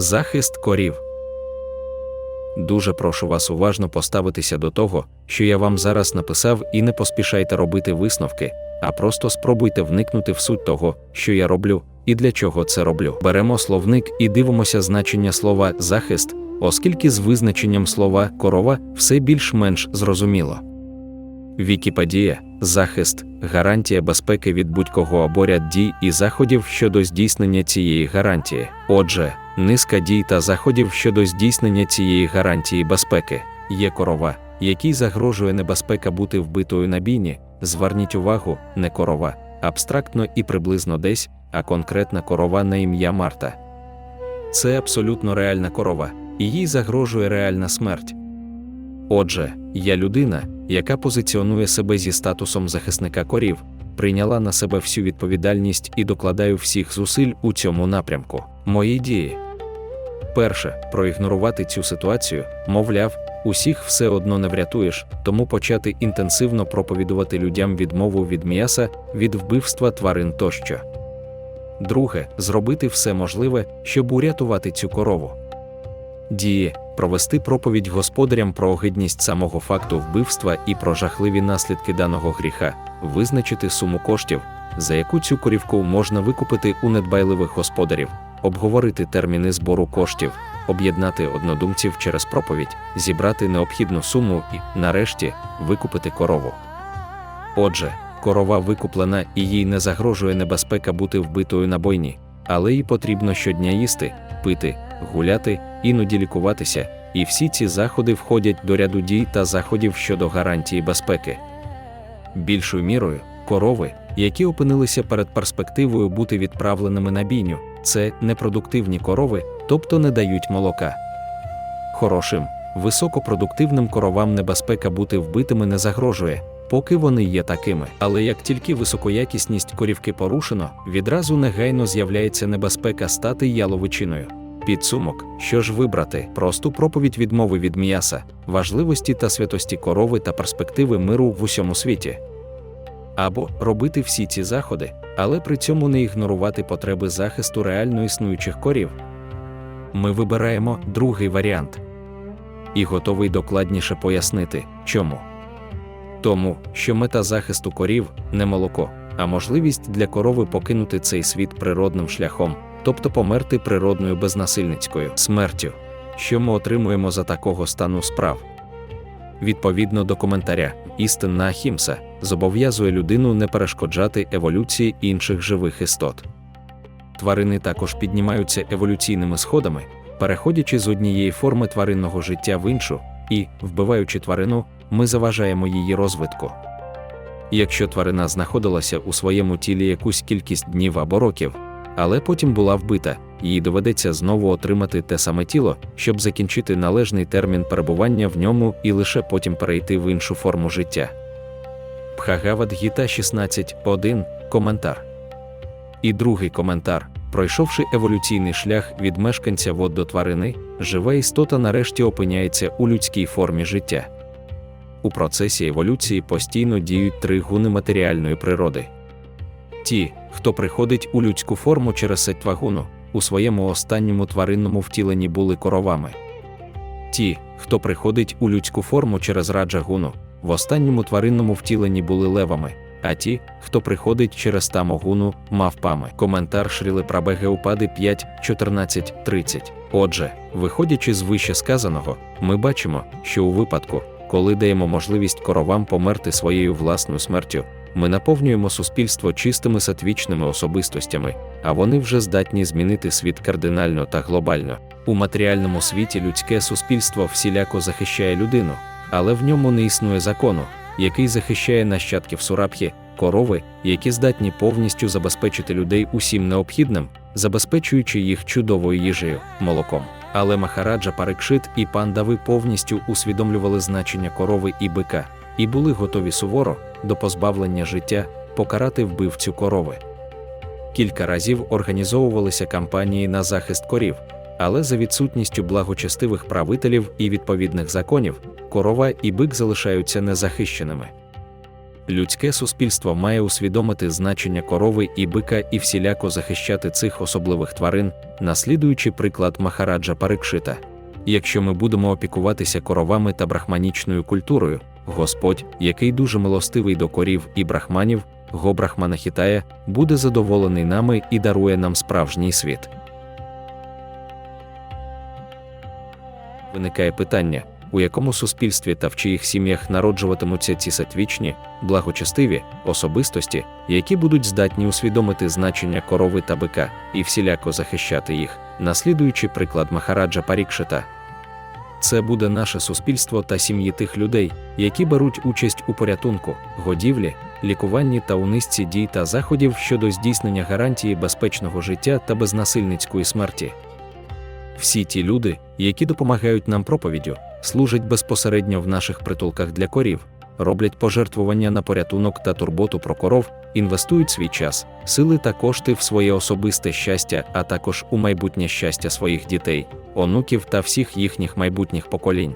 Захист корів. Дуже прошу вас уважно поставитися до того, що я вам зараз написав, і не поспішайте робити висновки, а просто спробуйте вникнути в суть того, що я роблю і для чого це роблю. Беремо словник і дивимося значення слова захист, оскільки з визначенням слова корова все більш-менш зрозуміло. Вікіпедія захист, гарантія безпеки від будь-кого або ряд дій і заходів щодо здійснення цієї гарантії. Отже, низка дій та заходів щодо здійснення цієї гарантії безпеки є корова, якій загрожує небезпека бути вбитою на бійні. Зверніть увагу, не корова, абстрактно і приблизно десь, а конкретна корова на ім'я Марта. Це абсолютно реальна корова, і їй загрожує реальна смерть. Отже, я людина, яка позиціонує себе зі статусом захисника корів, прийняла на себе всю відповідальність і докладаю всіх зусиль у цьому напрямку. Мої дії. Перше, проігнорувати цю ситуацію, мовляв, усіх все одно не врятуєш, тому почати інтенсивно проповідувати людям відмову від м'яса, від вбивства тварин тощо. Друге, зробити все можливе, щоб урятувати цю корову. Дії провести проповідь господарям про огидність самого факту вбивства і про жахливі наслідки даного гріха, визначити суму коштів, за яку цю корівку можна викупити у недбайливих господарів, обговорити терміни збору коштів, об'єднати однодумців через проповідь, зібрати необхідну суму і, нарешті, викупити корову. Отже, корова викуплена і їй не загрожує небезпека бути вбитою на бойні, але їй потрібно щодня їсти, пити, гуляти, іноді лікуватися, і всі ці заходи входять до ряду дій та заходів щодо гарантії безпеки. Більшою мірою, корови, які опинилися перед перспективою бути відправленими на бійню, це непродуктивні корови, тобто не дають молока. Хорошим, високопродуктивним коровам небезпека бути вбитими не загрожує, поки вони є такими. Але як тільки високоякісність корівки порушено, відразу негайно з'являється небезпека стати яловичиною. Підсумок, що ж вибрати, просту проповідь відмови від м'яса, важливості та святості корови та перспективи миру в усьому світі. Або робити всі ці заходи, але при цьому не ігнорувати потреби захисту реально існуючих корів. Ми вибираємо другий варіант і готовий докладніше пояснити, чому. Тому, що мета захисту корів не молоко, а можливість для корови покинути цей світ природним шляхом, тобто померти природною безнасильницькою смертю, що ми отримуємо за такого стану справ. Відповідно до коментаря, істинна Ахімса зобов'язує людину не перешкоджати еволюції інших живих істот. Тварини також піднімаються еволюційними сходами, переходячи з однієї форми тваринного життя в іншу, і, вбиваючи тварину, ми заважаємо її розвитку. Якщо тварина знаходилася у своєму тілі якусь кількість днів або років, але потім була вбита, їй доведеться знову отримати те саме тіло, щоб закінчити належний термін перебування в ньому і лише потім перейти в іншу форму життя. Бхагавад Гіта 16.1. Коментар. І другий коментар. Пройшовши еволюційний шлях від мешканця вод до тварини, жива істота нарешті опиняється у людській формі життя. У процесі еволюції постійно діють три гуни матеріальної природи. Ті, хто приходить у людську форму через сетвагуну, у своєму останньому тваринному втіленні були коровами. Ті, хто приходить у людську форму через раджагуну, в останньому тваринному втіленні були левами, а ті, хто приходить через тамогуну, мавпами. Коментар Шріли Прабеге Упади 5, 14, 30. Отже, виходячи з вище сказаного, ми бачимо, що у випадку, коли даємо можливість коровам померти своєю власною смертю, ми наповнюємо суспільство чистими сатвічними особистостями, а вони вже здатні змінити світ кардинально та глобально. У матеріальному світі людське суспільство всіляко захищає людину, але в ньому не існує закону, який захищає нащадків сурабхи, корови, які здатні повністю забезпечити людей усім необхідним, забезпечуючи їх чудовою їжею, молоком. Але Махараджа Парикшит і пандави повністю усвідомлювали значення корови і бика, і були готові суворо, до позбавлення життя, покарати вбивцю корови. Кілька разів організовувалися кампанії на захист корів, але за відсутністю благочестивих правителів і відповідних законів, корова і бик залишаються незахищеними. Людське суспільство має усвідомити значення корови і бика і всіляко захищати цих особливих тварин, наслідуючи приклад Махараджа Парикшита. Якщо ми будемо опікуватися коровами та брахманічною культурою, Господь, який дуже милостивий до корів і брахманів, го Брахмана Хітая, буде задоволений нами і дарує нам справжній світ. Виникає питання, у якому суспільстві та в чиїх сім'ях народжуватимуться ці сатвічні, благочестиві особистості, які будуть здатні усвідомити значення корови та бика і всіляко захищати їх, наслідуючи приклад Махараджа Парікшита. Це буде наше суспільство та сім'ї тих людей, які беруть участь у порятунку, годівлі, лікуванні та у низці дій та заходів щодо здійснення гарантії безпечного життя та безнасильницької смерті. Всі ті люди, які допомагають нам проповіддю, служать безпосередньо в наших притулках для корів, роблять пожертвування на порятунок та турботу про коров, інвестують свій час, сили та кошти в своє особисте щастя, а також у майбутнє щастя своїх дітей, онуків та всіх їхніх майбутніх поколінь.